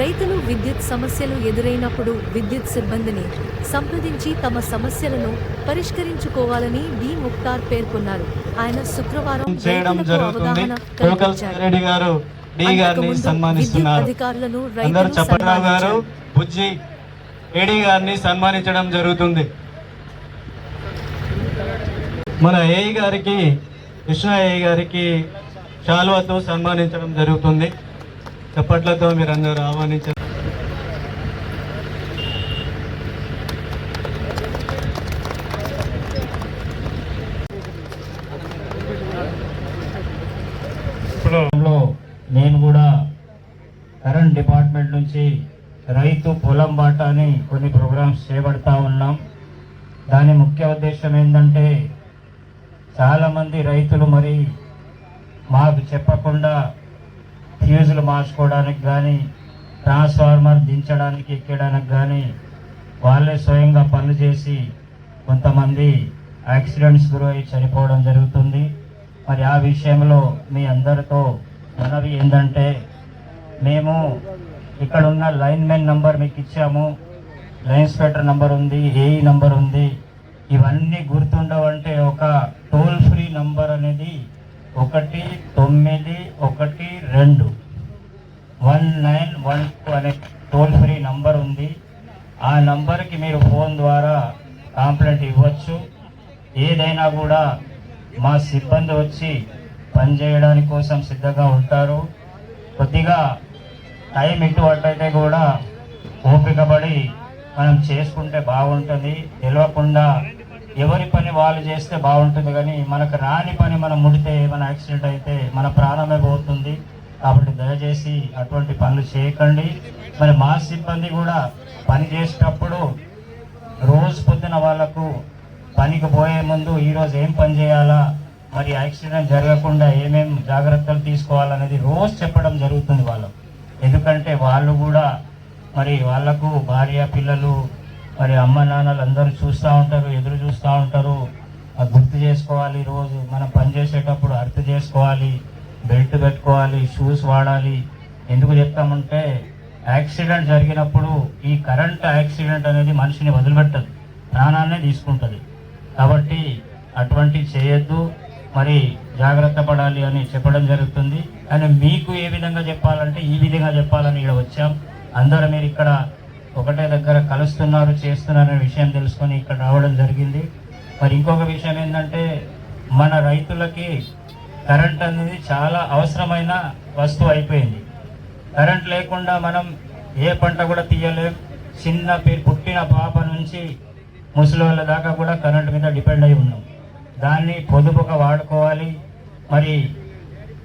రైతులు విద్యుత్ సమస్యలు ఎదురైనప్పుడు విద్యుత్ సిబ్బందిని సంప్రదించి తమ సమస్యలను పరిష్కరించుకోవాలని డి. ముక్తార్ పేర్కొన్నారు. ఆయన శుక్రవారం చేయడం జరుగుతుంది. గారు డి గారిని సన్మానిస్తున్నారు. అధికారులను రైతులు గారు. బుజ్జి ఏడి గారిని సన్మానించడం జరుగుతుంది. మన ఏఈ గారికి కృష్ణ ఏఈ గారికి శాలువతో సన్మానించడం జరుగుతుంది. చప్పట్లతో మీరందరూ ఆహ్వానించారు నేను కూడా కరెంట్ డిపార్ట్మెంట్ నుంచి రైతు పొలం బాట అని కొన్ని ప్రోగ్రామ్స్ చేపడతా ఉన్నాం. దాని ముఖ్య ఉద్దేశం ఏంటంటే చాలామంది రైతులు మరి మాకు చెప్పకుండా ఫ్యూజులు మార్చుకోవడానికి కానీ ట్రాన్స్ఫార్మర్ దించడానికి ఎక్కడానికి కానీ వాళ్ళే స్వయంగా పనులు చేసి కొంతమంది యాక్సిడెంట్స్ గురై చనిపోవడం జరుగుతుంది. మరి ఆ విషయంలో మీ అందరితో మనవి ఏంటంటే మేము ఇక్కడ ఉన్న లైన్ మెన్ నంబర్ మీకు ఇచ్చాము. లైన్ స్పెక్టర్ నంబర్ ఉంది ఏఈ నంబర్ ఉంది. ఇవన్నీ గుర్తుండవంటే ఒక టోల్ ఫ్రీ నంబర్ అనేది ఒకటి తొమ్మిది ఒకటి రెండు. వన్ నైన్ వన్ టూ అనే టోల్ ఫ్రీ నంబర్ ఉంది. ఆ నంబర్కి మీరు ఫోన్ ద్వారా కాంప్లైంట్ ఇవ్వచ్చు. ఏదైనా కూడా మా సిబ్బంది వచ్చి పనిచేయడానికి కోసం సిద్ధంగా ఉంటారు. కొద్దిగా టైం ఇటు కూడా ఓపిక పడి మనం చేసుకుంటే బాగుంటుంది. తెలియకుండా ఎవరి పని వాళ్ళు చేస్తే బాగుంటుంది కానీ మనకు రాని పని మనం ముడితే ఏమైనా యాక్సిడెంట్ అయితే మన ప్రాణమే పోతుంది. కాబట్టి దయచేసి అటువంటి పనులు చేయకండి. మరి మా సిబ్బంది కూడా పని చేసేటప్పుడు రోజు పొద్దున వాళ్ళకు పనికి పోయే ముందు ఈరోజు ఏం పని చేయాలా? మరి యాక్సిడెంట్ జరగకుండా ఏమేం జాగ్రత్తలు తీసుకోవాలనేది రోజు చెప్పడం జరుగుతుంది వాళ్ళకు. ఎందుకంటే వాళ్ళు కూడా మరి వాళ్ళకు భార్య పిల్లలు మరి అమ్మ నాన్నలు అందరూ చూస్తూ ఉంటారు ఎదురు చూస్తూ ఉంటారు. అది గుర్తు చేసుకోవాలి రోజు మనం పని చేసేటప్పుడు అర్థ చేసుకోవాలి బెల్ట్ పెట్టుకోవాలి షూస్ వాడాలి. ఎందుకు చెప్తామంటే యాక్సిడెంట్ జరిగినప్పుడు ఈ కరెంట్ యాక్సిడెంట్ అనేది మనిషిని వదిలిపెట్టదు ప్రాణాన్నే తీసుకుంటుంది. కాబట్టి అటువంటి చేయొద్దు. మరి జాగ్రత్త పడాలి అని చెప్పడం జరుగుతుంది. కానీ మీకు ఏ విధంగా చెప్పాలంటే ఈ విధంగా చెప్పాలని ఇక్కడ వచ్చాం. అందరూ మీరు ఇక్కడ ఒకటే దగ్గర కలుస్తున్నారు చేస్తున్నారు అనే విషయం తెలుసుకొని ఇక్కడ రావడం జరిగింది. మరి ఇంకొక విషయం ఏంటంటే మన రైతులకి కరెంట్ అనేది చాలా అవసరమైన వస్తువు అయిపోయింది. కరెంట్ లేకుండా మనం ఏ పంట కూడా తీయలేం. చిన్న పుట్టిన పాప నుంచి ముసలి దాకా కూడా కరెంట్ మీద డిపెండ్ అయి ఉన్నాం. దాన్ని పొదుపుగా వాడుకోవాలి. మరి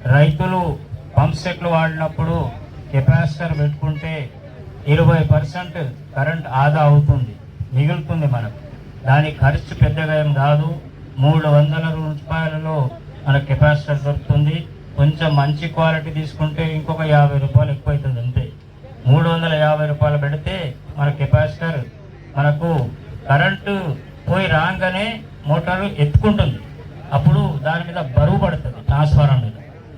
రైతులు పంప్ సెట్లు వాడినప్పుడు కెపాసిటర్ పెట్టుకుంటే ఇరవై పర్సెంట్ కరెంట్ ఆదా అవుతుంది మిగులుతుంది మనకు. దాని ఖర్చు పెద్దగా ఏం కాదు. మూడు వందల రూపాయలలో మన కెపాసిటర్ దొరుకుతుంది. కొంచెం మంచి క్వాలిటీ తీసుకుంటే ఇంకొక యాభై రూపాయలు ఎక్కువ అవుతుంది అంతే. మూడు వందల యాభై రూపాయలు పెడితే మన కెపాసిటర్ మనకు కరెంటు పోయి రాగానే మోటారు ఎత్తుకుంటుంది. అప్పుడు దాని మీద బరువు పడుతుంది ట్రాన్స్ఫార్మర్ మీద.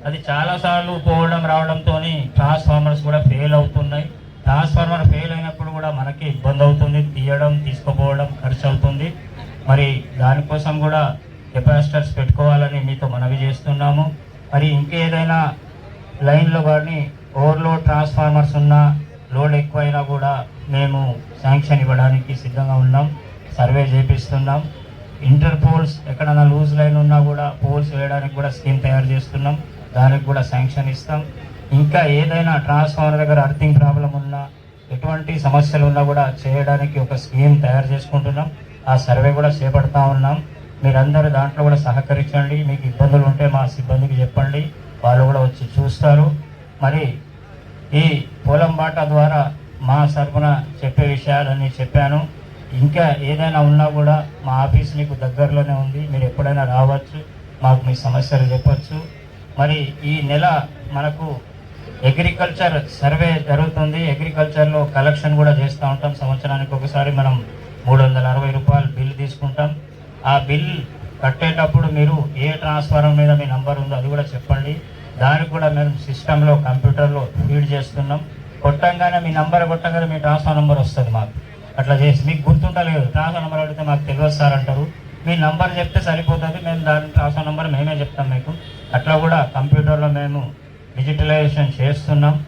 అది చాలాసార్లు పోవడం రావడంతో ట్రాన్స్ఫార్మర్స్ కూడా ఫెయిల్ అవుతున్నాయి. ట్రాన్స్ఫార్మర్ ఫెయిల్ అయినప్పుడు కూడా మనకి ఇబ్బంది అవుతుంది తీయడం తీసుకుపోవడం ఖర్చు అవుతుంది. మరి దానికోసం కూడా కెపాసిటర్స్ పెట్టుకోవాలని మీతో మనవి చేస్తున్నాము. మరి ఇంకేదైనా లైన్లో కానీ ఓవర్లోడ్ ట్రాన్స్ఫార్మర్స్ ఉన్నా లోడ్ ఎక్కువైనా కూడా మేము శాంక్షన్ ఇవ్వడానికి సిద్ధంగా ఉన్నాం. సర్వే చేపిస్తున్నాం. ఇంటర్ పోల్స్ ఎక్కడైనా లూజ్ లైన్ ఉన్నా కూడా పోల్స్ వేయడానికి కూడా స్కీమ్ తయారు చేస్తున్నాం. దానికి కూడా శాంక్షన్ ఇస్తాం. ఇంకా ఏదైనా ట్రాన్స్ఫార్మర్ దగ్గర అర్థింగ్ ప్రాబ్లం ఉన్నా ఎటువంటి సమస్యలు ఉన్నా కూడా చేయడానికి ఒక స్కీమ్ తయారు చేసుకుంటున్నాం. ఆ సర్వే కూడా చేపడతా ఉన్నాం. మీరందరూ దాంట్లో కూడా సహకరించండి. మీకు ఇబ్బందులు ఉంటే మా సిబ్బందికి చెప్పండి. వాళ్ళు కూడా వచ్చి చూస్తారు. మరి ఈ పొలం బాట ద్వారా మా సరఫున చెప్పే విషయాలన్నీ చెప్పాను. ఇంకా ఏదైనా ఉన్నా కూడా మా ఆఫీస్ మీకు దగ్గరలోనే ఉంది. మీరు ఎప్పుడైనా రావచ్చు. మాకు మీ సమస్యలు చెప్పచ్చు. మరి ఈ నెల మనకు అగ్రికల్చర్ సర్వే జరుగుతుంది. అగ్రికల్చర్లో కలెక్షన్ కూడా చేస్తూ ఉంటాం. సంవత్సరానికి ఒకసారి మనం మూడు వందల అరవై రూపాయలు బిల్ తీసుకుంటాం. ఆ బిల్ కట్టేటప్పుడు మీరు ఏ ట్రాన్స్ఫారం మీద మీ నంబర్ ఉందో అది కూడా చెప్పండి. దానికి కూడా మేము సిస్టంలో కంప్యూటర్లో ఫీడ్ చేస్తున్నాం. కొట్టంగానే మీ నంబర్ కొట్టంగానే మీ ట్రాన్స్ఫర్ నెంబర్ వస్తుంది మాకు. అట్లా చేసి మీకు గుర్తుంటలేదు. ట్రాన్స్ఫర్ నెంబర్ అడిగితే మాకు తెలియదు సార్ అంటారు. మీ నంబర్ చెప్తే సరిపోతుంది. మేము దాని ట్రాన్స్ఫర్ నెంబర్ మేమే చెప్తాం మీకు. అట్లా కూడా కంప్యూటర్లో మేము డిజిటలైజేషన్ చేస్తున్నాం.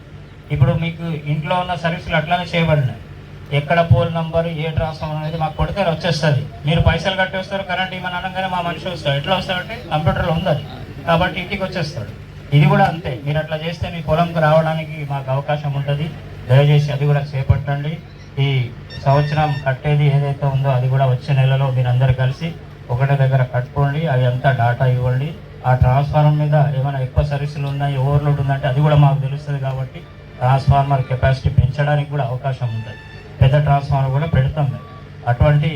ఇప్పుడు మీకు ఇంట్లో ఉన్న సర్వీసులు అట్లానే చేయబడినాయి. ఎక్కడ పోల్ నంబర్ ఏ ట్రాన్స్ఫార్మర్ అనేది మాకు కొడితే వచ్చేస్తుంది. మీరు పైసలు కట్టేస్తారు కరెంట్ ఇవ్వని అనగానే మా మనిషి వస్తాడు. ఎట్లా వస్తాడంటే కంప్యూటర్లో ఉంది కాబట్టి ఇంటికి వచ్చేస్తాడు. ఇది కూడా అంతే. మీరు అట్లా చేస్తే మీ పొలంకు రావడానికి మాకు అవకాశం ఉంటుంది. దయచేసి అది కూడా చేపట్టండి. ఈ సంవత్సరం కట్టేది ఏదైతే ఉందో అది కూడా వచ్చే నెలలో మీరందరూ అందరు కలిసి ఒకటే దగ్గర కట్టుకోండి. అది అంతా డాటా ఇవ్వండి. ఆ ట్రాన్స్ఫార్మర్ మీద ఏమైనా ఎక్కువ సర్వీసులు ఉన్నాయి ఓవర్లోడ్ ఉందంటే అది కూడా మాకు తెలుస్తుంది కాబట్టి ట్రాన్స్ఫార్మర్ కెపాసిటీ పెంచడానికి కూడా అవకాశం ఉంటుంది. పెద్ద ట్రాన్స్ఫార్మర్ కూడా పెడతాం అటువంటి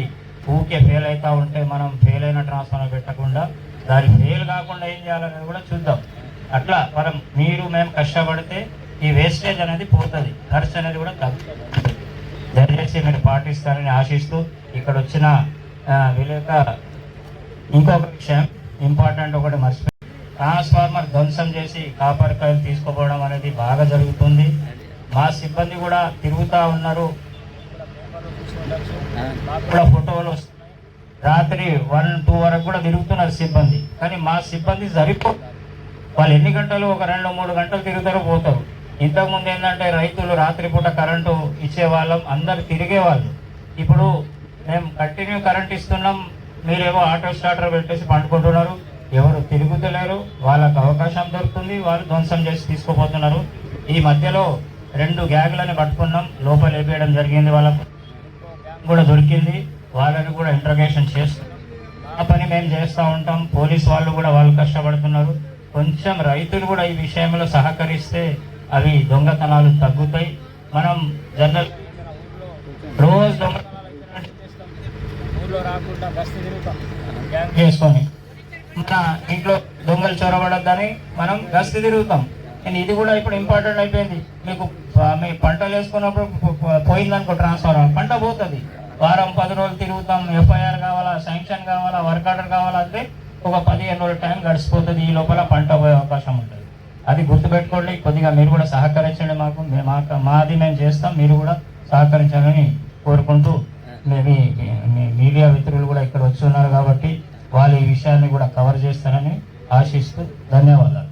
ఊకే ఫెయిల్ అవుతా ఉంటే మనం ఫెయిల్ అయిన ట్రాన్స్ఫార్మర్ పెట్టకుండా దాని ఫెయిల్ కాకుండా ఏం చేయాలనేది కూడా చూద్దాం. అట్లా మనం మీరు మేము కష్టపడితే ఈ వేస్టేజ్ అనేది పోతుంది. ఖర్చు అనేది కూడా తగ్గుతుంది దయచేసి మీరు పాటిస్తారని ఆశిస్తూ ఇక్కడ వచ్చిన విలేక ఇంకొక విషయం. ఇంపార్టెంట్ ఒకటి మర్చిపోయి ట్రాన్స్ఫార్మర్ ధ్వంసం చేసి కాపర్ కాయలు తీసుకుపోవడం అనేది బాగా జరుగుతుంది. మా సిబ్బంది కూడా తిరుగుతూ ఉన్నారు. కూడా ఫోటోలు రాత్రి వన్ టూ వరకు కూడా తిరుగుతున్నారు సిబ్బంది. కానీ మా సిబ్బంది సరిపో వాళ్ళు ఎన్ని గంటలు ఒక రెండు మూడు గంటలు తిరుగుతారో పోతారు. ఇంతకుముందు ఏంటంటే రైతులు రాత్రిపూట కరెంటు ఇచ్చేవాళ్ళం అందరు తిరిగేవాళ్ళు. ఇప్పుడు మేము కంటిన్యూ కరెంట్ ఇస్తున్నాం మీరేమో ఆటో స్టార్టర్ పెట్టేసి పండుకుంటున్నారు ఎవరు తిరుగుతలేరు. వాళ్ళకు అవకాశం దొరుకుతుంది. వాళ్ళు ధ్వంసం చేసి తీసుకుపోతున్నారు. ఈ మధ్యలో రెండు గ్యాగులను పట్టుకున్నాం. లోపల వేపేయడం జరిగింది వాళ్ళకు. కూడా దొరికింది. వాళ్ళని కూడా ఇంట్రగేషన్ చేస్తాం ఆ పని మేము చేస్తూ ఉంటాం. పోలీస్ వాళ్ళు కూడా వాళ్ళు కష్టపడుతున్నారు. కొంచెం రైతులు కూడా ఈ విషయంలో సహకరిస్తే అవి దొంగతనాలు తగ్గుతాయి. మనం జనరల్ రోజు దొంగ గ్యాంగ్ చేసుకొని మన ఇంట్లో దొంగలు చొరబడద్దని మనం గస్తీ తిరుగుతాం. నేను ఇది కూడా ఇప్పుడు ఇంపార్టెంట్ అయిపోయింది. మీకు మీ పంటలు వేసుకున్నప్పుడు పో- పోయిందనుకో ట్రాన్స్ఫర్ పంట పోతుంది. వారం పది రోజులు తిరుగుతాం. ఎఫ్ఐఆర్ కావాలా శాంక్షన్ కావాలా వర్క్ ఆర్డర్ కావాలా అంటే ఒక పదిహేను రోజుల టైం గడిచిపోతుంది. ఈ లోపల పంట పోయే అవకాశం ఉంటుంది. అది గుర్తుపెట్టుకోండి. కొద్దిగా మీరు కూడా సహకరించండి మాకు. మాకు మాది మేము చేస్తాం. మీరు కూడా సహకరించాలని కోరుకుంటూ మీడియా మిత్రులు కూడా ఇక్కడ వచ్చి ఉన్నారు కాబట్టి వాళ్ళు ఈ విషయాన్ని కూడా కవర్ చేస్తారని ఆశిస్తూ ధన్యవాదాలు.